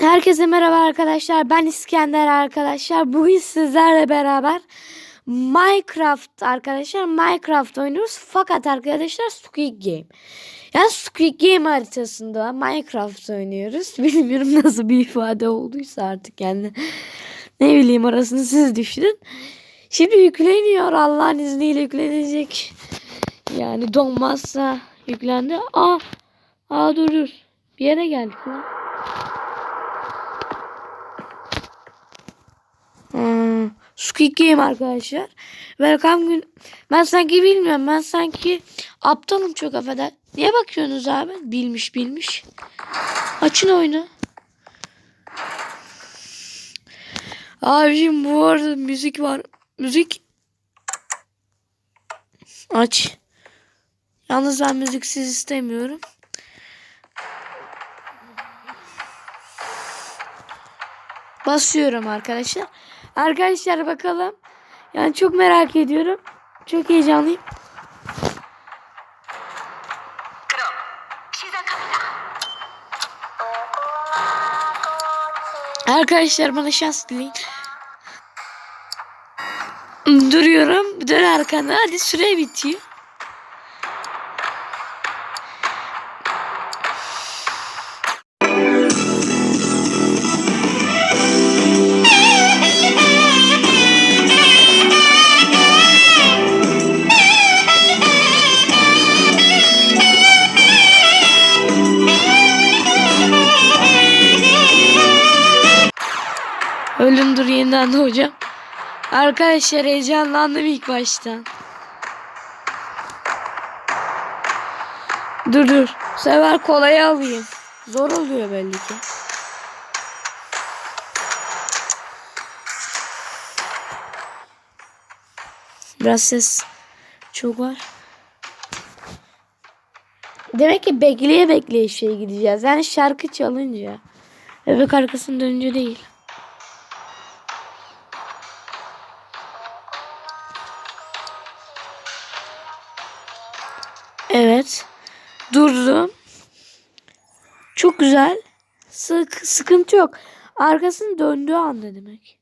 Herkese merhaba arkadaşlar. Ben İskender arkadaşlar. Bugün sizlerle beraber Minecraft arkadaşlar Minecraft oynuyoruz. Fakat arkadaşlar Squid Game. Yani Squid Game haritasında Minecraft oynuyoruz. Bilmiyorum nasıl bir ifade olduysa artık yani. Ne bileyim orasını siz düşünün. Şimdi yükleniyor. Allah'ın izniyle yüklenecek. Yani donmazsa yüklendi. Aa, aa dur dur. Bir yere geldik lan. Squid Game arkadaşlar. Welcome gün. Ben sanki bilmiyorum. Ben sanki aptalım çok affeder. Niye bakıyorsunuz abi? Bilmiş bilmiş. Açın oyunu. Abicim bu arada müzik var. Müzik. Aç. Yalnız ben müziksiz istemiyorum. Basıyorum arkadaşlar. Arkadaşlar bakalım. Yani çok merak ediyorum. Çok heyecanlıyım. Arkadaşlar bana şans dileyin. Duruyorum. Dön arkana. Hadi süre bitiyor. Dur yeniden doğacağım. Arkadaşlar heyecanlandım ilk baştan. Dur dur. Bu kolayı alayım. Zor oluyor belli ki. Biraz ses çok var. Demek ki bekleye bekleye şey gideceğiz. Yani şarkı çalınca. Bebek arkasını dönünce değil. Durdum. Çok güzel. Sık, sıkıntı yok. Arkasını döndüğü anda demek.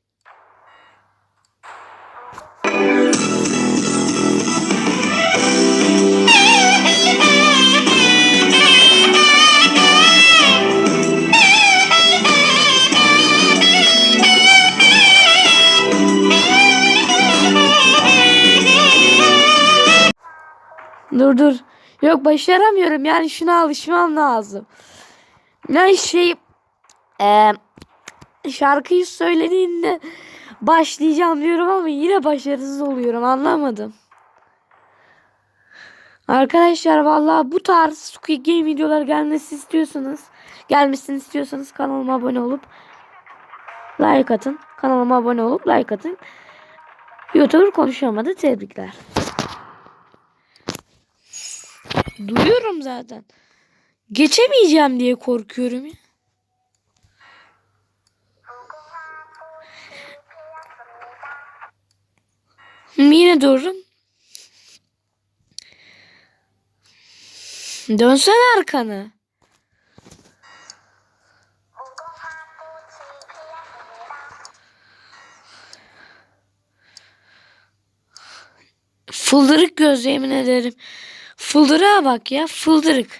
Dur dur. Yok başaramıyorum. Yani şuna alışmam lazım. Yani şey eee şarkıyı söylediğinde başlayacağım diyorum ama yine başarısız oluyorum. Anlamadım. Arkadaşlar vallahi bu tarz Squid Game videolar gelmesi istiyorsanız gelmesini istiyorsanız kanalıma abone olup like atın. Kanalıma abone olup like atın. YouTuber konuşamadı. Tebrikler. Duyuyorum zaten. Geçemeyeceğim diye korkuyorum ya. Yine dururum. Dönsene arkanı. Fıldırık göz yemin ederim. Fıldırığa bak ya fıldırık.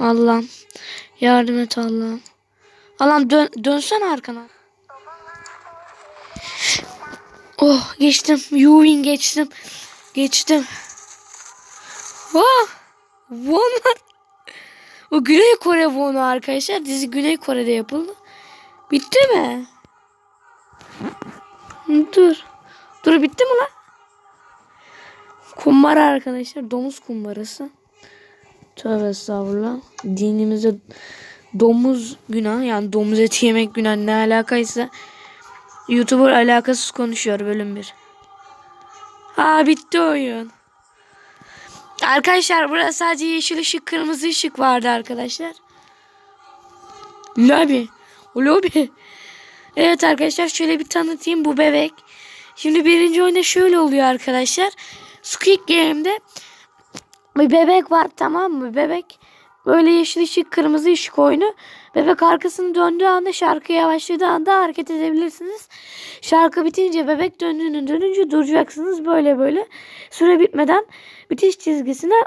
Allah'ım yardım et Allah'ım. Allah'ım dön, dönsen arkana. Oh geçtim. Yuvin geçtim. Geçtim. Oh. Won. O Güney Kore Won'u arkadaşlar. Dizi Güney Kore'de yapıldı. Bitti mi? Dur. Dur bitti mi lan? Kumbara arkadaşlar. Domuz kumbarası. Tövbe estağfurullah. Dinimizde domuz günah yani domuz eti yemek günah ne alakaysa YouTuber alakasız konuşuyor bölüm 1. Ha bitti oyun. Arkadaşlar burada sadece yeşil ışık kırmızı ışık vardı arkadaşlar. Lobi. Lobi. Evet arkadaşlar şöyle bir tanıtayım bu bebek. Şimdi birinci oyunda şöyle oluyor arkadaşlar. Squid Game'de Bir bebek var tamam mı? Bebek böyle yeşil ışık kırmızı ışık oyunu. Bebek arkasını döndüğü anda şarkı yavaşladığı anda hareket edebilirsiniz. Şarkı bitince bebek döndüğünü dönünce duracaksınız böyle böyle. Süre bitmeden bitiş çizgisine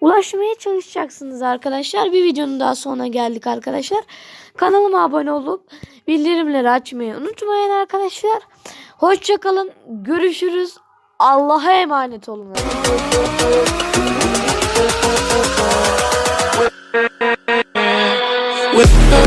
ulaşmaya çalışacaksınız arkadaşlar. Bir videonun daha sonuna geldik arkadaşlar. Kanalıma abone olup bildirimleri açmayı unutmayın arkadaşlar. Hoşçakalın. Görüşürüz. Allah'a emanet olun. With